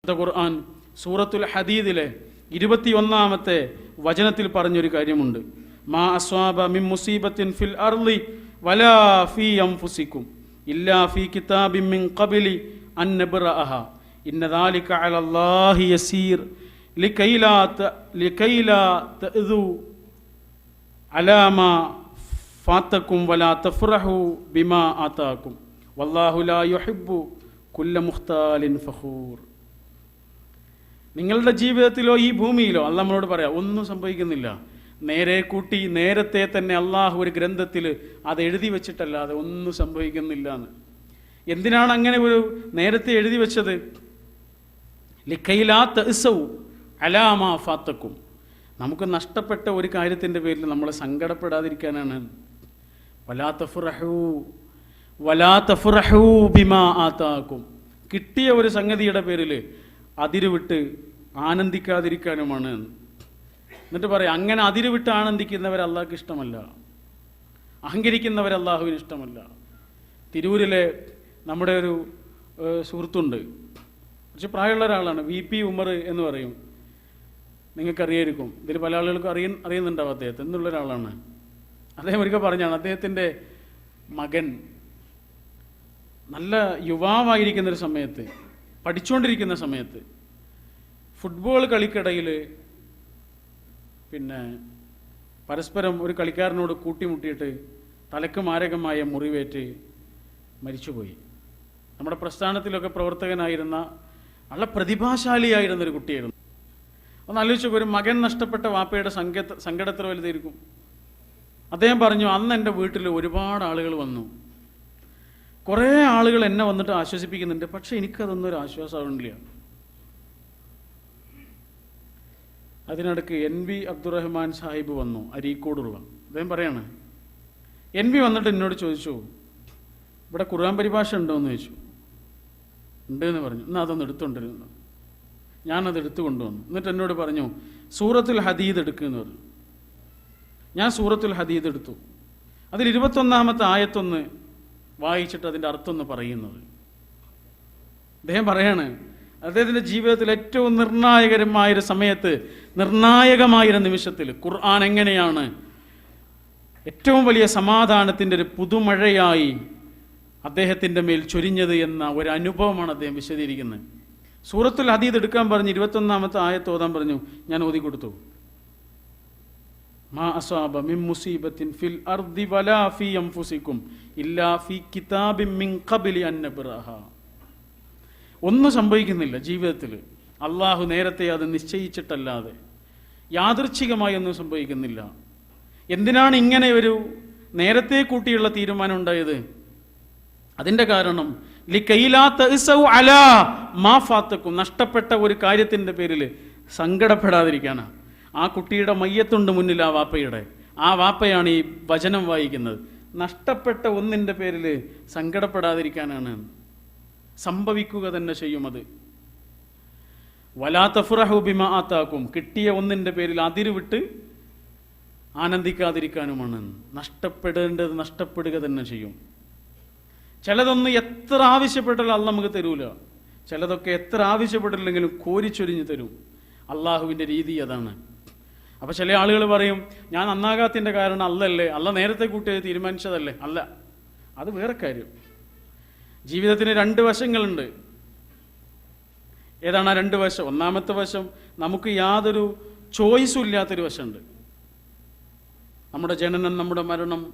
വിശുദ്ധ ഖുർആൻ സൂറത്തുൽ ഹദീദിലെ ഇരുപത്തിയൊന്നാമത്തെ വചനത്തിൽ പറഞ്ഞൊരു കാര്യമുണ്ട് മാ അസ്വാബ മിൻ മുസീബത്തിൻ ഫിൽ അർളി വലാ ഫീ അൻഫുസിക്കും ഇല്ലാ ഫീ കിതാബിൻ മിൻ ഖബലി അൻ നബ്റഅഹ ഇന്ന ദാലിക അലല്ലാഹി യസീർ لكي لا ت- لكي لا تأذوا على ما فاتكم ولا تفرحوا بما آتاكم والله لا يحب كل مختال فخور നിങ്ങളുടെ ജീവിതത്തിലോ ഈ ഭൂമിയിലോ അല്ല നമ്മളോട് പറയാം ഒന്നും സംഭവിക്കുന്നില്ല. നേരെ കൂട്ടി നേരത്തെ തന്നെ അള്ളാഹു ഒരു ഗ്രന്ഥത്തിൽ അത് എഴുതി വെച്ചിട്ടല്ലാതെ ഒന്നും സംഭവിക്കുന്നില്ല എന്ന്. എന്തിനാണ് അങ്ങനെ ഒരു നേരത്തെ എഴുതി വെച്ചത്? ലിഖയിലാത്ത ഇസവും അലാമാ ഫാത്തക്കും നമുക്ക് നഷ്ടപ്പെട്ട ഒരു കാര്യത്തിന്റെ പേരിൽ നമ്മൾ സങ്കടപ്പെടാതിരിക്കാനാണ്. വലാ തഫ്റഹൂ വലാ തഫ്റഹൂ ബിമാ ആത്താക്കും കിട്ടിയ ഒരു സംഗതിയുടെ പേരിൽ അതിരുവിട്ട് ആനന്ദിക്കാതിരിക്കാനുമാണ് എന്നിട്ട് പറയാം അങ്ങനെ അതിരുവിട്ട് ആനന്ദിക്കുന്നവർ അള്ളാഹ്ക്ക് ഇഷ്ടമല്ല. അഹങ്കരിക്കുന്നവർ അള്ളാഹുവിന് ഇഷ്ടമല്ല. തിരൂരിലെ നമ്മുടെ ഒരു സുഹൃത്തുണ്ട്. കുറച്ച് പ്രായമുള്ള ഒരാളാണ് വി പി ഉമർ എന്ന് പറയും. നിങ്ങൾക്കറിയായിരിക്കും ഇതിൽ പല ആളുകൾക്കും അറിയ അറിയുന്നുണ്ടാവും അദ്ദേഹത്തെ. എന്നുള്ള ഒരാളാണ്. അദ്ദേഹം ഒരിക്കൽ പറഞ്ഞാണ് അദ്ദേഹത്തിന്റെ മകൻ നല്ല യുവാവായിരിക്കുന്ന ഒരു സമയത്ത് പഠിച്ചുകൊണ്ടിരിക്കുന്ന സമയത്ത് ഫുട്ബോൾ കളിക്കിടയിൽ പിന്നെ പരസ്പരം ഒരു കളിക്കാരനോട് കൂട്ടിമുട്ടിയിട്ട് തലക്ക് മാരകമായ മുറിവേറ്റ് മരിച്ചുപോയി. നമ്മുടെ പ്രസ്ഥാനത്തിലൊക്കെ പ്രവർത്തകനായിരുന്ന നല്ല പ്രതിഭാശാലിയായിരുന്ന ഒരു കുട്ടിയായിരുന്നു. ഒന്ന് ആലോചിച്ചു ഒരു മകൻ നഷ്ടപ്പെട്ട വാപ്പയുടെ സങ്ക സങ്കടത്തിൽ വലുതായിരിക്കും. അദ്ദേഹം പറഞ്ഞു അന്ന് എന്റെ വീട്ടിൽ ഒരുപാട് ആളുകൾ വന്നു. കുറേ ആളുകൾ എന്നെ വന്നിട്ട് ആശ്വസിപ്പിക്കുന്നുണ്ട് പക്ഷേ എനിക്കതൊന്നും ഒരു ആശ്വാസമാവുന്നില്ല അതിനിടയ്ക്ക് എൻ വി അബ്ദുറഹ്മാൻ സാഹിബ് വന്നു അരീക്കോടുള്ള. അദ്ദേഹം പറയാണ് എൻ വി വന്നിട്ട് എന്നോട് ചോദിച്ചു ഇവിടെ ഖുർആൻ പരിഭാഷ ഉണ്ടോ എന്ന് ചോദിച്ചു. ഉണ്ട് എന്ന് പറഞ്ഞു. എന്നാൽ അതൊന്ന് എടുത്തുകൊണ്ടിരുന്നു ഞാനത് എടുത്തു കൊണ്ടുവന്നു. എന്നിട്ട് എന്നോട് പറഞ്ഞു സൂറത്തുൽ ഹദീദ് എടുക്കുമെന്ന് പറഞ്ഞു. ഞാൻ സൂറത്തുൽ ഹദീദ് എടുത്തു. അതിൽ ഇരുപത്തൊന്നാമത്തെ ആയത്തൊന്ന് വായിച്ചിട്ട് അതിന്റെ അർത്ഥം ഒന്ന് പറയുന്നത്. അദ്ദേഹം പറയാണ് അദ്ദേഹത്തിന്റെ ജീവിതത്തിൽ ഏറ്റവും നിർണായകരമായൊരു സമയത്ത് നിർണായകമായൊരു നിമിഷത്തിൽ ഖുർആൻ എങ്ങനെയാണ്? ഏറ്റവും വലിയ സമാധാനത്തിന്റെ ഒരു പുതുമഴയായി അദ്ദേഹത്തിന്റെ മേൽ ചൊരിഞ്ഞത് എന്ന ഒരു അനുഭവമാണ് അദ്ദേഹം വിശദീകരിക്കുന്നത്. സൂറത്തുൽ ഹദീദ് എടുക്കാൻ പറഞ്ഞ് ഇരുപത്തൊന്നാമത്തെ ആയത്ത് ഓതാൻ പറഞ്ഞു ഞാൻ ഓതി കൊടുത്തു. മാ അസാബ മിൻ ഫിൽ അർദി വലാ ഫീ ഇല്ലാ ഫീ കിതാബിൻ മിൻ ഖബ്ലി അൻ ഒന്നും സംഭവിക്കുന്നില്ല ജീവിതത്തിൽ അള്ളാഹു നേരത്തെ അത് നിശ്ചയിച്ചിട്ടല്ലാതെ. യാദൃച്ഛികമായി ഒന്നും സംഭവിക്കുന്നില്ല. എന്തിനാണ് ഇങ്ങനെ ഒരു നേരത്തെ കൂട്ടിയുള്ള തീരുമാനം ഉണ്ടായത്? അതിന്റെ കാരണം ലിക്കൈലാത്ത ഇസൗ അലാ മാ ഫാത്തക്കും നഷ്ടപ്പെട്ട ഒരു കാര്യത്തിന്റെ പേരിൽ സങ്കടപ്പെടാതിരിക്കാനാണ് ആ കുട്ടിയുടെ മയ്യത്തുണ്ട് മുന്നിൽ ആ വാപ്പയുടെ. ആ വാപ്പയാണ് ഈ വചനം വായിക്കുന്നത്. നഷ്ടപ്പെട്ട ഒന്നിന്റെ പേരിൽ സങ്കടപ്പെടാതിരിക്കാനാണ്. സംഭവിക്കുക തന്നെ ചെയ്യും അത്. വലാ തഫ്റഹു ബിമ ആത്താക്കും. കിട്ടിയ ഒന്നിന്റെ പേരിൽ അതിരുവിട്ട് ആനന്ദിക്കാതിരിക്കാനുമാണ്. നഷ്ടപ്പെടേണ്ടത് നഷ്ടപ്പെടുക തന്നെ ചെയ്യും. ചിലതൊന്ന് എത്ര ആവശ്യപ്പെട്ടാലും അല്ല നമുക്ക് തരൂല. ചിലതൊക്കെ എത്ര ആവശ്യപ്പെട്ടില്ലെങ്കിലും കോരിച്ചൊരിഞ്ഞ് തരും. അള്ളാഹുവിന്റെ രീതി അതാണ്. അപ്പോൾ ചില ആളുകൾ പറയും ഞാൻ നന്നാകാത്തിന്റെ കാരണം അല്ലല്ലേ? അല്ല നേരത്തെ കൂട്ടിയത് തീരുമാനിച്ചതല്ലേ? അല്ല. അത് വേറെ കാര്യം. ജീവിതത്തിന് രണ്ട് വശങ്ങളുണ്ട്. ഏതാണ് ആ രണ്ട് വശം? ഒന്നാമത്തെ വശം നമുക്ക് യാതൊരു ചോയ്സും ഇല്ലാത്തൊരു വശമുണ്ട്. നമ്മുടെ ജനനം നമ്മുടെ മരണം.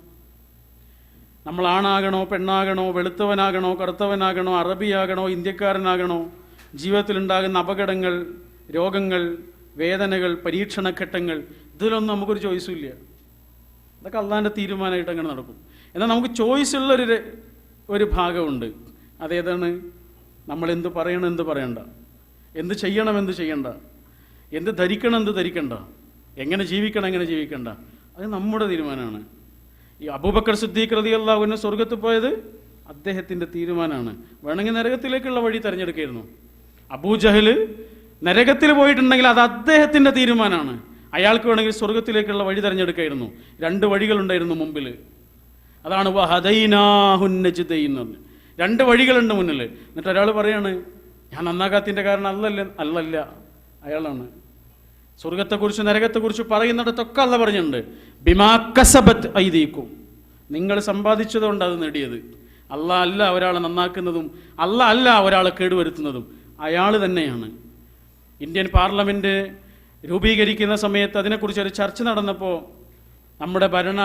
നമ്മൾ ആണാകണോ പെണ്ണാകണോ വെളുത്തവനാകണോ കറുത്തവനാകണോ അറബിയാകണോ ഇന്ത്യക്കാരനാകണോ ജീവിതത്തിലുണ്ടാകുന്ന അപകടങ്ങൾ രോഗങ്ങൾ വേദനകൾ പരീക്ഷണഘട്ടങ്ങൾ ഇതിലൊന്നും നമുക്കൊരു ചോയ്സും ഇല്ല. അതൊക്കെ അള്ളാന്റെ തീരുമാനമായിട്ട് അങ്ങനെ നടക്കും. എന്നാൽ നമുക്ക് ചോയ്സ് ഉള്ളൊരു ഒരു ഭാഗമുണ്ട്. അതേതാണ്? നമ്മൾ എന്ത് പറയണം എന്ത് പറയണ്ട. എന്ത് ചെയ്യണം എന്ത് ചെയ്യണ്ട. എന്ത് ധരിക്കണം എന്ത് ധരിക്കണ്ട. എങ്ങനെ ജീവിക്കണം എങ്ങനെ ജീവിക്കണ്ട. അത് നമ്മുടെ തീരുമാനമാണ്. ഈ അബൂബക്കർ സിദ്ദീഖ് റതി അള്ളാഹുവിന് സ്വർഗത്ത് പോയത് അദ്ദേഹത്തിന്റെ തീരുമാനമാണ്. വേണമെങ്കിൽ നരകത്തിലേക്കുള്ള വഴി തിരഞ്ഞെടുക്കായിരുന്നു. അബൂജഹൽ നരകത്തിൽ പോയിട്ടുണ്ടെങ്കിൽ അത് അദ്ദേഹത്തിന്റെ തീരുമാനമാണ്. അയാൾക്ക് വേണമെങ്കിൽ സ്വർഗത്തിലേക്കുള്ള വഴി തിരഞ്ഞെടുക്കായിരുന്നു. രണ്ട് വഴികളുണ്ടായിരുന്നു മുമ്പിൽ അതാണ് എന്ന് പറഞ്ഞ്. രണ്ട് വഴികളുണ്ട് മുന്നിൽ എന്നിട്ട് ഒരാൾ പറയാണ് ഞാൻ നന്നാകാത്തിന്റെ കാരണം അല്ലല്ല അല്ലല്ല. അയാളാണ്. സ്വർഗത്തെക്കുറിച്ച് നരകത്തെക്കുറിച്ച് പറയുന്നിടത്തൊക്കെ അല്ല പറഞ്ഞിട്ടുണ്ട്. ബിമാക്കസബത്ത് ഐതീക്കും നിങ്ങൾ സമ്പാദിച്ചതുകൊണ്ട് അത് നേടിയത്. അല്ല അല്ല ഒരാളെ നന്നാക്കുന്നതും അല്ല അല്ല ഒരാളെ കേടുവരുത്തുന്നതും അയാൾ തന്നെയാണ്. ഇന്ത്യൻ പാർലമെന്റ് രൂപീകരിക്കുന്ന സമയത്ത് അതിനെക്കുറിച്ച് ഒരു ചർച്ച നടന്നപ്പോൾ നമ്മുടെ ഭരണ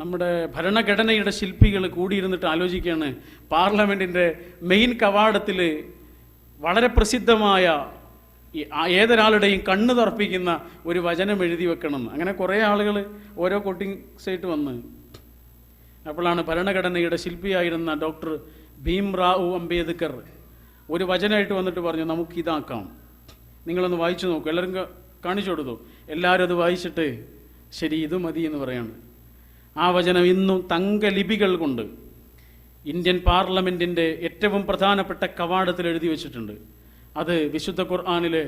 നമ്മുടെ ഭരണഘടനയുടെ ശില്പികൾ കൂടിയിരുന്നിട്ട് ആലോചിക്കുകയാണ്. പാർലമെന്റിന്റെ മെയിൻ കവാടത്തിൽ വളരെ പ്രസിദ്ധമായ ഏതൊരാളുടെയും കണ്ണ് തർപ്പിക്കുന്ന ഒരു വചനം എഴുതി വെക്കണം. അങ്ങനെ കുറേ ആളുകൾ ഓരോ കോട്ടിംഗ് സൈറ്റ് വന്ന്. അപ്പോഴാണ് ഭരണഘടനയുടെ ശില്പിയായിരുന്ന ഡോക്ടർ ഭീം റാവു അംബേദ്കർ ഒരു വചനമായിട്ട് വന്നിട്ട് പറഞ്ഞു നമുക്കിതാക്കാം. നിങ്ങളൊന്ന് വായിച്ചു നോക്കൂ. എല്ലാവരും കാണിച്ചു കൊടുത്തു. എല്ലാവരും അത് വായിച്ചിട്ട് ശരി ഇത് മതി എന്ന് പറയാണ്. ആ വചനം ഇന്നും തങ്കലിപികൾ കൊണ്ട് ഇന്ത്യൻ പാർലമെന്റിന്റെ ഏറ്റവും പ്രധാനപ്പെട്ട കവാടത്തിൽ എഴുതി വെച്ചിട്ടുണ്ട്. അത് വിശുദ്ധ ഖുർആാനിലെ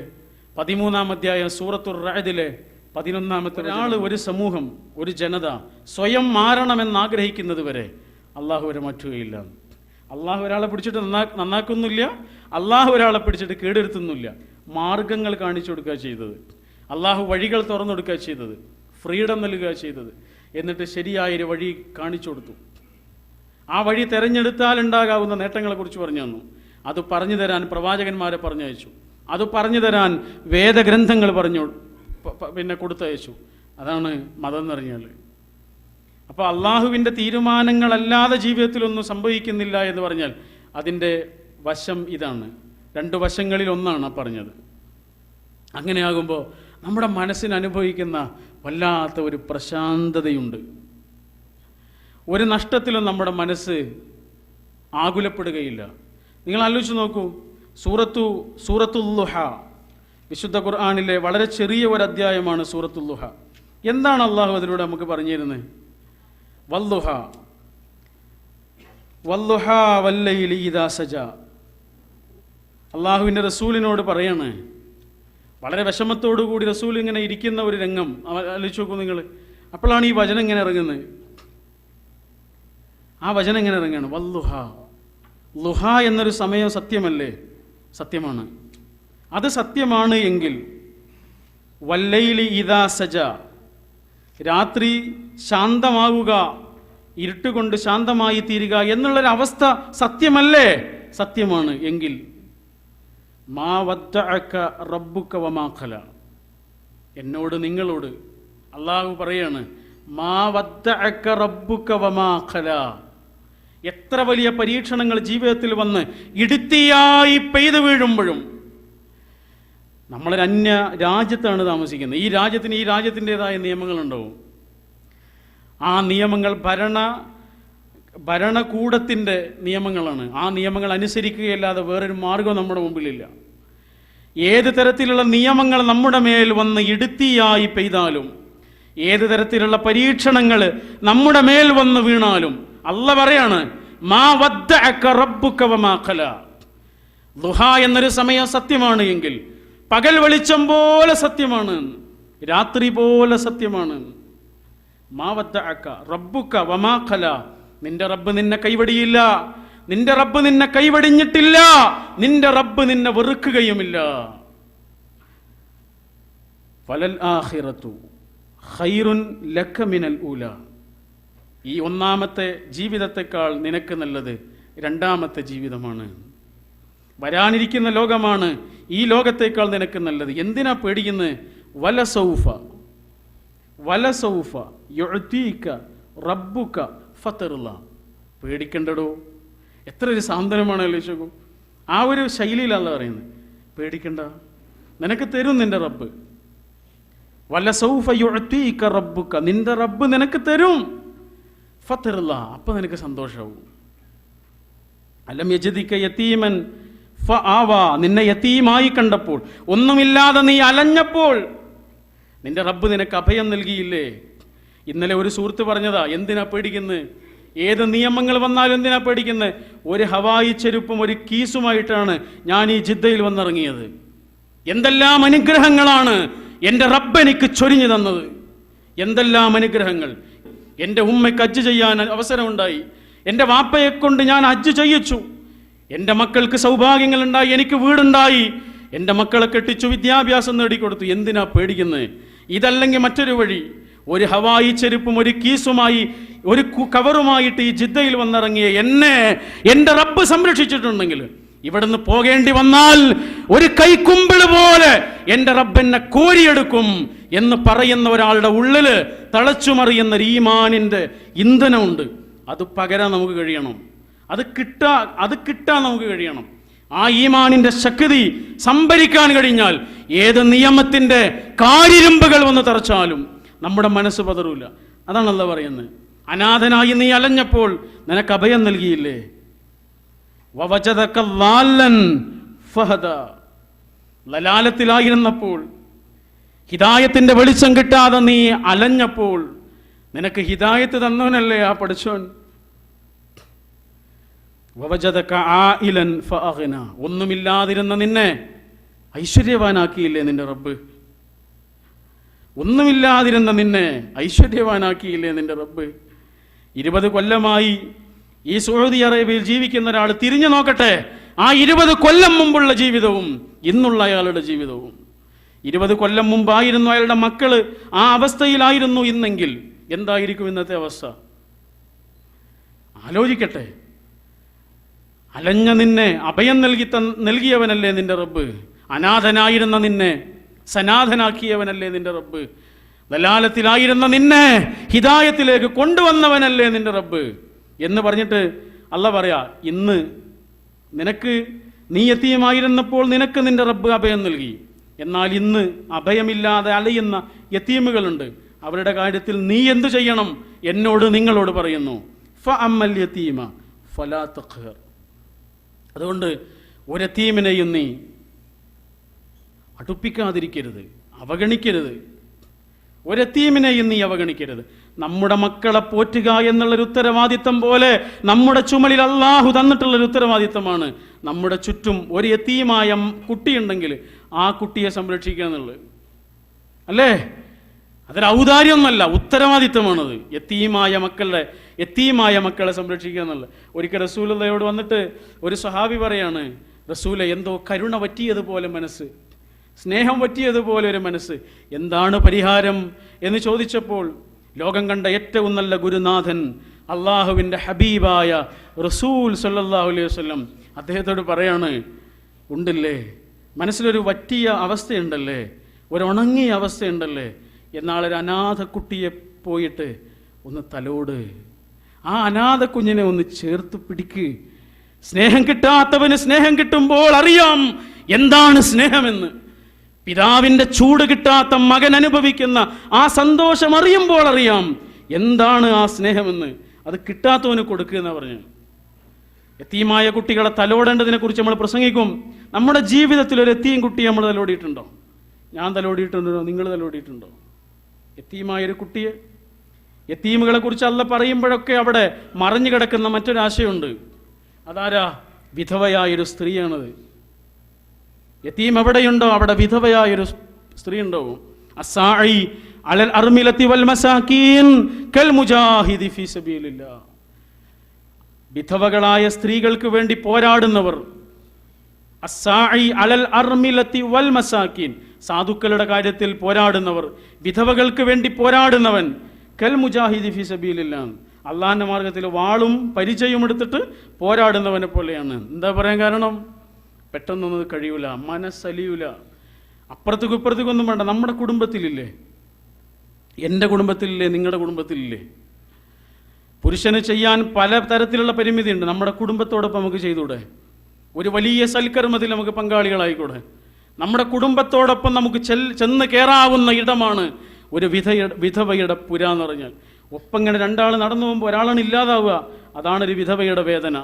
പതിമൂന്നാം അധ്യായ സൂറത്തുർ റഅദിലെ പതിനൊന്നാമത്തെ ഒരാൾ ഒരു സമൂഹം ഒരു ജനത സ്വയം മാറണമെന്ന് ആഗ്രഹിക്കുന്നത് വരെ അള്ളാഹു വരെ മാറ്റുകയില്ല. അള്ളാഹു ഒരാളെ പിടിച്ചിട്ട് നന്നാ നന്നാക്കുന്നില്ല അള്ളാഹു ഒരാളെ പിടിച്ചിട്ട് കേടെടുത്തുന്നില്ല മാർഗങ്ങൾ കാണിച്ചു കൊടുക്കുക ചെയ്തത്. അള്ളാഹു വഴികൾ തുറന്നെടുക്കുക ചെയ്തത് ഫ്രീഡം നൽകുക ചെയ്തത്. എന്നിട്ട് ശരിയായൊരു വഴി കാണിച്ചു കൊടുത്തു. ആ വഴി തെരഞ്ഞെടുത്താൽ ഉണ്ടാകാവുന്ന നേട്ടങ്ങളെക്കുറിച്ച് പറഞ്ഞു തന്നു. അത് പറഞ്ഞു തരാൻ പ്രവാചകന്മാരെ പറഞ്ഞയച്ചു അത് പറഞ്ഞു തരാൻ വേദഗ്രന്ഥങ്ങൾ പറഞ്ഞു പിന്നെ കൊടുത്തയച്ചു അതാണ് മതം എന്ന് പറഞ്ഞാൽ. അപ്പോൾ അള്ളാഹുവിന്റെ തീരുമാനങ്ങളല്ലാതെ ജീവിതത്തിലൊന്നും സംഭവിക്കുന്നില്ല എന്ന് പറഞ്ഞാൽ അതിന്റെ വശം ഇതാണ്. രണ്ട് വശങ്ങളിൽ ഒന്നാണ് പറഞ്ഞത്. അങ്ങനെയാകുമ്പോൾ നമ്മുടെ മനസ്സിന് അനുഭവിക്കുന്ന വല്ലാത്ത ഒരു പ്രശാന്തതയുണ്ട്. ഒരു നഷ്ടത്തിലും നമ്മുടെ മനസ്സ് ആകുലപ്പെടുകയില്ല. നിങ്ങൾ ആലോചിച്ച് നോക്കൂ. സൂറത്തു സൂറത്തുല്ലുഹ വിശുദ്ധ ഖുർആാനിലെ വളരെ ചെറിയ ഒരു അധ്യായമാണ് സൂറത്തുല്ലുഹ എന്താണ് അള്ളാഹു അതിലൂടെ നമുക്ക് പറഞ്ഞിരുന്നത് വല്ലുഹ വല്ലുഹ വല്ലയിലി ഇദാ സജ. അള്ളാഹുവിന്റെ റസൂലിനോട് പറയാണ് വളരെ വിഷമത്തോടു കൂടി റസൂൽ ഇങ്ങനെ ഇരിക്കുന്ന ഒരു രംഗം. ആലോചിച്ച് നോക്കൂ നിങ്ങൾ. അപ്പോഴാണ് ഈ വചനം ഇങ്ങനെ ഇറങ്ങുന്നത്. ആ വചനം ഇങ്ങനെ ഇറങ്ങുകയാണ്. വല്ലുഹ. ലുഹ എന്നൊരു സമയം സത്യമല്ലേ? സത്യമാണ്. അത് സത്യമാണ് എങ്കിൽ വല്ലയിലി ഇതാ സജ. രാത്രി ശാന്തമാവുക ഇരുട്ടുകൊണ്ട് ശാന്തമായി തീരുക എന്നുള്ളൊരവസ്ഥ സത്യമല്ലേ? സത്യമാണ് എങ്കിൽ മാ വദ്ദഅക റബ്ബുക വമാഖല എന്നോട് നിങ്ങളോട് അള്ളാഹു പറയാണ് മാ വദ്ദഅക റബ്ബുക വമാഖല എത്ര വലിയ പരീക്ഷണങ്ങൾ ജീവിതത്തിൽ വന്ന് ഇടുത്തിയായി പെയ്തു വീഴുമ്പോഴും നമ്മളൊരു അന്യ രാജ്യത്താണ് താമസിക്കുന്നത്. ഈ രാജ്യത്തിന് ഈ രാജ്യത്തിന്റെതായ നിയമങ്ങളുണ്ടാവും. ആ നിയമങ്ങൾ ഭരണ ഭരണകൂടത്തിന്റെ നിയമങ്ങളാണ്. ആ നിയമങ്ങൾ അനുസരിക്കുകയല്ലാതെ വേറൊരു മാർഗം നമ്മുടെ മുമ്പിലില്ല. ഏത് തരത്തിലുള്ള നിയമങ്ങൾ നമ്മുടെ മേൽ വന്ന് ഇടുത്തിയായി പെയ്താലും ഏത് തരത്തിലുള്ള പരീക്ഷണങ്ങൾ നമ്മുടെ മേൽ വന്ന് വീണാലും അല്ല പറയാണ് മാ വദ്ദഅക റബ്ബുക വമാ ഖല. ദുഹ എന്നൊരു സമയം സത്യമാണ് എങ്കിൽ പകൽ വെളിച്ചം പോലെ സത്യമാണ്. രാത്രി പോലെ സത്യമാണ്. മാ വദ്ദഅക റബ്ബുക വമാ ഖല. നിന്റെ റബ്ബ് നിന്നെ കൈവടിയില്ല. നിന്റെ റബ്ബ് നിന്നെ കൈവടിഞ്ഞിട്ടില്ല. നിന്റെ റബ്ബ് നിന്നെ വെറുക്കുകയുമില്ല. ഫലൽ ആഹിറത്തു ഹൈറുൻ ലക്കമിനൽ മിനൽ ഊല. ഈ ഒന്നാമത്തെ ജീവിതത്തെക്കാൾ നിനക്ക് നല്ലത് രണ്ടാമത്തെ ജീവിതമാണ്. വരാനിരിക്കുന്ന ലോകമാണ് ഈ ലോകത്തേക്കാൾ നിനക്ക് നല്ലത്. എന്തിനാ പേടിക്കുന്നത് വല സൗഫ. യുഅ്തീക റബ്ബുക ഫതറുള്ള പേടിക്കണ്ടടോ? എത്ര ഒരു സാന്ത്വനമാണ് ആലോചിച്ചു ആ ഒരു ശൈലിയിലല്ല പറയുന്നത് പേടിക്കണ്ട. നിനക്ക് തരും നിന്റെ റബ്ബ്. വല്ല സൗഫ റബ്ബുക്ക റബ്ബുക. നിന്റെ റബ്ബ് നിനക്ക് തരും. ഫത്തറുള്ള അപ്പം നിനക്ക് സന്തോഷമാവും അലം യത്തീമൻ ഫ ആവാ നിന്നെ യത്തീമായി കണ്ടപ്പോൾ ഒന്നുമില്ലാതെ നീ അലഞ്ഞപ്പോൾ നിന്റെ റബ്ബ് നിനക്ക് അഭയം നൽകിയില്ലേ? ഇന്നലെ ഒരു സുഹൃത്ത് പറഞ്ഞതാ എന്തിനാ പേടിക്കുന്നത് ഏത് നിയമങ്ങൾ വന്നാലും എന്തിനാ പേടിക്കുന്നത് ഒരു ഹവായി ചെരുപ്പും ഒരു കീസുമായിട്ടാണ് ഞാൻ ഈ ജിദ്ദയിൽ വന്നിറങ്ങിയത്. എന്തെല്ലാം അനുഗ്രഹങ്ങളാണ് എന്റെ റബ്ബ് എനിക്ക് ചൊരിഞ്ഞു തന്നത്. എന്തെല്ലാം അനുഗ്രഹങ്ങൾ? എന്റെ ഉമ്മയ്ക്ക് അജ്ജ് ചെയ്യാൻ അവസരമുണ്ടായി. എന്റെ വാപ്പയെ കൊണ്ട് ഞാൻ ഹജ്ജ് ചെയ്യിച്ചു. എന്റെ മക്കൾക്ക് സൗഭാഗ്യങ്ങൾ ഉണ്ടായി എനിക്ക് വീടുണ്ടായി. എന്റെ മക്കളെ കെട്ടിച്ചു വിദ്യാഭ്യാസം നേടിക്കൊടുത്തു. എന്തിനാ പേടിക്കുന്നത് ഇതല്ലെങ്കിൽ മറ്റൊരു വഴി. ഒരു ഹവായി ചെരുപ്പും ഒരു കീസുമായി ഒരു കവറുമായിട്ട് ഈ ജിദ്ദയിൽ വന്നിറങ്ങിയ എന്നെ എന്റെ റബ്ബ് സംരക്ഷിച്ചിട്ടുണ്ടെങ്കിൽ ഇവിടുന്ന് പോകേണ്ടി വന്നാൽ ഒരു കൈക്കുമ്പിൾ പോലെ എന്റെ റബ്ബെന്നെ കോരിയെടുക്കും എന്ന് പറയുന്ന ഒരാളുടെ ഉള്ളിൽ തളച്ചുമറിയുന്ന ഒരു ഈമാനിന്റെ ഇന്ധനമുണ്ട്. അത് പകരാൻ നമുക്ക് കഴിയണം. അത് കിട്ടാ അത് കിട്ടാൻ നമുക്ക് കഴിയണം. ആ ഈമാനിന്റെ ശക്തി സംഭരിക്കാൻ കഴിഞ്ഞാൽ ഏത് നിയമത്തിന്റെ കാരിരുമ്പുകൾ വന്ന് തറച്ചാലും നമ്മുടെ മനസ്സ് പതറൂല. അതാണല്ലോ പറയുന്നത്. അനാഥനായി നീ അലഞ്ഞപ്പോൾ നിനക്ക് അഭയം നൽകിയില്ലേ. ലലാലത്തിലായിരുന്നപ്പോൾ ഹിദായത്തിന്റെ വെളിച്ചം കിട്ടാതെ നീ അലഞ്ഞപ്പോൾ നിനക്ക് ഹിതായത്ത് തന്നവനല്ലേ ആ പഠിച്ചോൻ. ഒന്നുമില്ലാതിരുന്ന നിന്നെ ഐശ്വര്യവാനാക്കിയില്ലേ നിന്റെ റബ്ബ്? ഒന്നുമില്ലാതിരുന്ന നിന്നെ ഐശ്വര്യവാനാക്കിയില്ലേ നിന്റെ റബ്ബ്? ഇരുപത് കൊല്ലമായി ഈ സൗദി അറേബ്യയിൽ ജീവിക്കുന്ന ഒരാൾ തിരിഞ്ഞു നോക്കട്ടെ. ആ ഇരുപത് കൊല്ലം മുമ്പുള്ള ജീവിതവും ഇന്നുള്ള അയാളുടെ ജീവിതവും. ഇരുപത് കൊല്ലം മുമ്പായിരുന്നു അയാളുടെ മക്കൾ. ആ അവസ്ഥയിലായിരുന്നു ഇന്നെങ്കിൽ. എന്തായിരിക്കും ഇന്നത്തെ അവസ്ഥ? ആലോചിക്കട്ടെ. അലഞ്ഞ നിന്നെ അഭയം നൽകി നൽകിയവനല്ലേ നിന്റെ റബ്ബ്? അനാഥനായിരുന്ന നിന്നെ സനാഥനാക്കിയവനല്ലേ നിന്റെ റബ്ബ്? ദലാലത്തിലായിരുന്ന നിന്നെ ഹിതായത്തിലേക്ക് കൊണ്ടുവന്നവനല്ലേ നിന്റെ റബ്ബ്? എന്ന് പറഞ്ഞിട്ട് അല്ല പറയാ ഇന്ന് നിനക്ക് നീ എത്തിയമായിരുന്നപ്പോൾ നിനക്ക് നിന്റെ റബ്ബ് അഭയം നൽകി. എന്നാൽ ഇന്ന് അഭയമില്ലാതെ അലയുന്ന യത്തീമുകളുണ്ട്. അവരുടെ കാര്യത്തിൽ നീ എന്തു ചെയ്യണം? എന്നോട് നിങ്ങളോട് പറയുന്നു ഫ അമ്മൽ യത്തീമ ഫലാ തഖ്ഹർ. അതുകൊണ്ട് ഒരു യത്തീമിനെയും നീ അടുപ്പിക്കാതിരിക്കരുത് അവഗണിക്കരുത്. ഒരത്തീമിനെയും നീ അവഗണിക്കരുത്. നമ്മുടെ മക്കളെ പോറ്റുക എന്നുള്ളൊരു ഉത്തരവാദിത്തം പോലെ നമ്മുടെ ചുമലിൽ അള്ളാഹു തന്നിട്ടുള്ളൊരു ഉത്തരവാദിത്തമാണ്. നമ്മുടെ ചുറ്റും ഒരു എത്തീമായ കുട്ടിയുണ്ടെങ്കിൽ ആ കുട്ടിയെ സംരക്ഷിക്കുക എന്നുള്ളത്. അല്ലേ? അതൊരു ഔദാര്യമൊന്നുമല്ല ഉത്തരവാദിത്തമാണത്. എത്തീമായ മക്കളുടെ എത്തീമായ മക്കളെ സംരക്ഷിക്കുക എന്നുള്ളത്. ഒരിക്കൽ റസൂലയോട് വന്നിട്ട് ഒരു സഹാബി പറയാണ് റസൂല എന്തോ കരുണ പറ്റിയതുപോലെ മനസ്സ്. സ്നേഹം പറ്റിയതുപോലെ ഒരു മനസ്സ്. എന്താണ് പരിഹാരം? എന്ന് ചോദിച്ചപ്പോൾ ലോകം കണ്ട ഏറ്റവും നല്ല ഗുരുനാഥൻ അള്ളാഹുവിന്റെ ഹബീബായ റസൂൽ സല്ലാഹു അലൈഹി വസ്ലം അദ്ദേഹത്തോട് പറയാണ് ഉണ്ടല്ലേ? മനസ്സിലൊരു വറ്റിയ അവസ്ഥയുണ്ടല്ലേ? ഒരു ഉണങ്ങിയ അവസ്ഥയുണ്ടല്ലേ? എന്നാളൊരു ഒരു അനാഥ കുട്ടിയെ പോയിട്ട് ഒന്ന് തലോട്. ആ അനാഥ കുഞ്ഞിനെ ഒന്ന് ചേർത്ത് പിടിക്ക്. സ്നേഹം കിട്ടാത്തവന് സ്നേഹം കിട്ടുമ്പോൾ അറിയാം എന്താണ് സ്നേഹമെന്ന്. പിതാവിന്റെ ചൂട് കിട്ടാത്ത മകൻ അനുഭവിക്കുന്ന ആ സന്തോഷം അറിയുമ്പോൾ അറിയാം എന്താണ് ആ സ്നേഹമെന്ന്. അത് കിട്ടാത്തവന് കൊടുക്കുക എന്ന് പറഞ്ഞു. എത്തിയുമായ കുട്ടികളെ തലോടേണ്ടതിനെ കുറിച്ച് നമ്മൾ പ്രസംഗിക്കും. നമ്മുടെ ജീവിതത്തിൽ ഒരു എത്തിയും കുട്ടിയെ നമ്മൾ തലോടിയിട്ടുണ്ടോ? ഞാൻ തലോടിയിട്ടുണ്ടോ? നിങ്ങൾ തലോടിയിട്ടുണ്ടോ? എത്തിയുമായ ഒരു കുട്ടിയെ. എത്തീമുകളെ കുറിച്ച് അല്ല പറയുമ്പോഴൊക്കെ അവിടെ മറിഞ്ഞു കിടക്കുന്ന മറ്റൊരാശയുണ്ട്. അതാരാ? വിധവയായൊരു സ്ത്രീയാണത്. യത്തീം എവിടെയുണ്ടോ അവിടെ വിധവയായ ഒരു സ്ത്രീ ഉണ്ടാവും അസായി അലൽ അർമിലത്തി വൽ മസാക്കീൻ കൽ മുജാഹിദി ഫീ സബീലില്ല. വിധവകളായ സ്ത്രീകൾക്ക് വേണ്ടി പോരാടുന്നവർ. അസായി അലൽ അർമിലത്തി വൽ മസാക്കീൻ സാധുക്കളുടെ കാര്യത്തിൽ പോരാടുന്നവർ. വിധവകൾക്ക് വേണ്ടി പോരാടുന്നവൻ. കൽ മുജാഹിദി ഫി സബീലില്ല. അള്ളാഹിന്റെ മാർഗത്തിൽ വാളും പരിചയവും എടുത്തിട്ട് പോരാടുന്നവനെ പോലെയാണ്. എന്താ പറയാൻ കാരണം? പെട്ടെന്നൊന്നും കഴിയൂല മനസ്സലിയൂല. അപ്പുറത്തേക്കും ഇപ്പുറത്തേക്കും ഒന്നും വേണ്ട നമ്മുടെ കുടുംബത്തിലില്ലേ? എന്റെ കുടുംബത്തിലില്ലേ നിങ്ങളുടെ കുടുംബത്തിലില്ലേ? പുരുഷന് ചെയ്യാൻ പല തരത്തിലുള്ള പരിമിതിയുണ്ട് നമ്മുടെ കുടുംബത്തോടൊപ്പം നമുക്ക് ചെയ്തൂടെ ഒരു വലിയ സൽക്കർമ്മത്തിൽ നമുക്ക് പങ്കാളികളായിക്കൂടെ? നമ്മുടെ കുടുംബത്തോടൊപ്പം നമുക്ക് ചെൽ ചെന്ന് കയറാവുന്ന ഇടമാണ് ഒരു വിധ വിധവയുടെ പുര എന്ന് പറഞ്ഞാൽ. ഒപ്പം ഇങ്ങനെ രണ്ടാൾ നടന്നു പോകുമ്പോൾ ഒരാളാണ് ഇല്ലാതാവുക അതാണ് ഒരു വിധവയുടെ വേദന.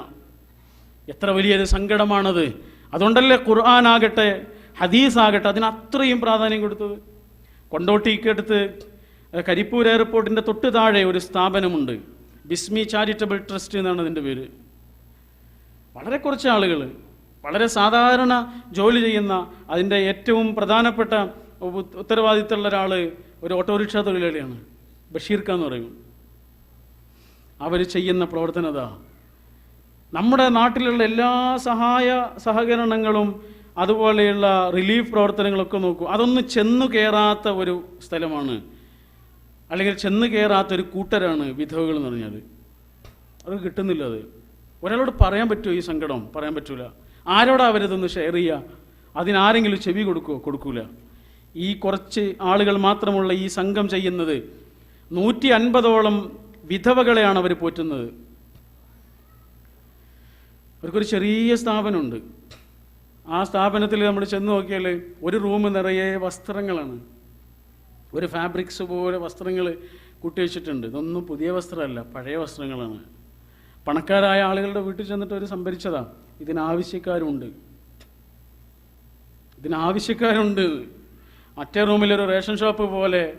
എത്ര വലിയൊരു സങ്കടമാണത്. അതുകൊണ്ടല്ലേ ഖുർആൻ ആകട്ടെ ഹദീസ് ആകട്ടെ അതിന് അത്രയും പ്രാധാന്യം കൊടുത്തത്? കൊണ്ടോട്ടിക്കടുത്ത് കരിപ്പൂർ എയർപോർട്ടിന്റെ തൊട്ട് താഴെ ഒരു സ്ഥാപനമുണ്ട്. ബിസ്മി ചാരിറ്റബിൾ ട്രസ്റ്റ് എന്നാണ് അതിന്റെ പേര്. വളരെ കുറച്ച് ആളുകൾ വളരെ സാധാരണ ജോലി ചെയ്യുന്ന അതിന്റെ ഏറ്റവും പ്രധാനപ്പെട്ട ഉത്തരവാദിത്തമുള്ള ഒരാൾ ഒരു ഓട്ടോറിക്ഷ തൊഴിലാളിയാണ്. ബഷീർ എന്ന് പറയും. അവർ ചെയ്യുന്ന പ്രവർത്തനത നമ്മുടെ നാട്ടിലുള്ള എല്ലാ സഹായ സഹകരണങ്ങളും അതുപോലെയുള്ള റിലീഫ് പ്രവർത്തനങ്ങളൊക്കെ നോക്കൂ. അതൊന്ന് ചെന്നു കയറാത്ത ഒരു സ്ഥലമാണ്. അല്ലെങ്കിൽ ചെന്ന് കയറാത്ത ഒരു കൂട്ടരാണ് വിധവകൾ എന്ന് പറഞ്ഞാൽ അത് കിട്ടുന്നില്ല അത്. ഒരാളോട് പറയാൻ പറ്റുമോ ഈ സങ്കടം? പറയാൻ പറ്റൂല. ആരോടാ അവരതൊന്ന് ഷെയർ ചെയ്യുക അതിനാരെങ്കിലും ചെവി കൊടുക്കുമോ കൊടുക്കൂല. ഈ കുറച്ച് ആളുകൾ മാത്രമുള്ള ഈ സംഘം ചെയ്യുന്നത് നൂറ്റി അൻപതോളം വിധവകളെയാണ് അവർ പോറ്റുന്നത്. അവർക്കൊരു ചെറിയ സ്ഥാപനമുണ്ട്. ആ സ്ഥാപനത്തിൽ നമ്മൾ ചെന്ന് നോക്കിയാൽ ഒരു റൂം നിറയെ വസ്ത്രങ്ങളാണ്. ഒരു ഫാബ്രിക്സ് പോലെ വസ്ത്രങ്ങൾ കുട്ടിവെച്ചിട്ടുണ്ട് ഇതൊന്നും പുതിയ വസ്ത്രമല്ല പഴയ വസ്ത്രങ്ങളാണ്. പണക്കാരായ ആളുകളുടെ വീട്ടിൽ ചെന്നിട്ട് അവർ സംഭരിച്ചതാ. ഇതിനാവശ്യക്കാരുണ്ട്. ഇതിനാവശ്യക്കാരുണ്ട്. മറ്റേ റൂമിലൊരു റേഷൻ ഷോപ്പ് പോലെ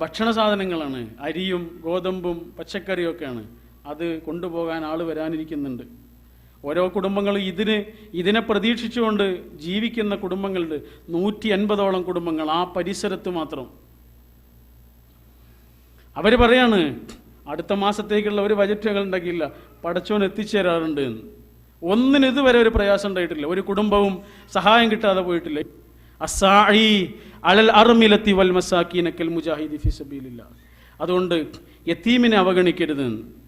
ഭക്ഷണ സാധനങ്ങളാണ്. അരിയും ഗോതമ്പും പച്ചക്കറിയും ഒക്കെയാണ് അത് കൊണ്ടുപോകാൻ ആൾ വരാനിരിക്കുന്നുണ്ട്. ഓരോ കുടുംബങ്ങളും ഇതിന് ഇതിനെ പ്രതീക്ഷിച്ചുകൊണ്ട് ജീവിക്കുന്ന കുടുംബങ്ങളുണ്ട്. നൂറ്റി അൻപതോളം കുടുംബങ്ങൾ ആ പരിസരത്ത് മാത്രം. അവർ പറയാണ് അടുത്ത മാസത്തേക്കുള്ള ഒരു ബജറ്റ് ഞങ്ങൾ ഉണ്ടാക്കിയില്ല പടച്ചോൻ എത്തിച്ചേരാറുണ്ട് എന്ന്. ഒന്നിന് ഇതുവരെ ഒരു പ്രയാസം ഉണ്ടായിട്ടില്ല. ഒരു കുടുംബവും സഹായം കിട്ടാതെ പോയിട്ടില്ല. അസായി അലൽ അറുമിലത്തി വൽ മസാക്കീനക്കൽ മുജാഹിദി ഫി സബീലില്ല അതുകൊണ്ട് യത്തീമിനെ അവഗണിക്കരുത്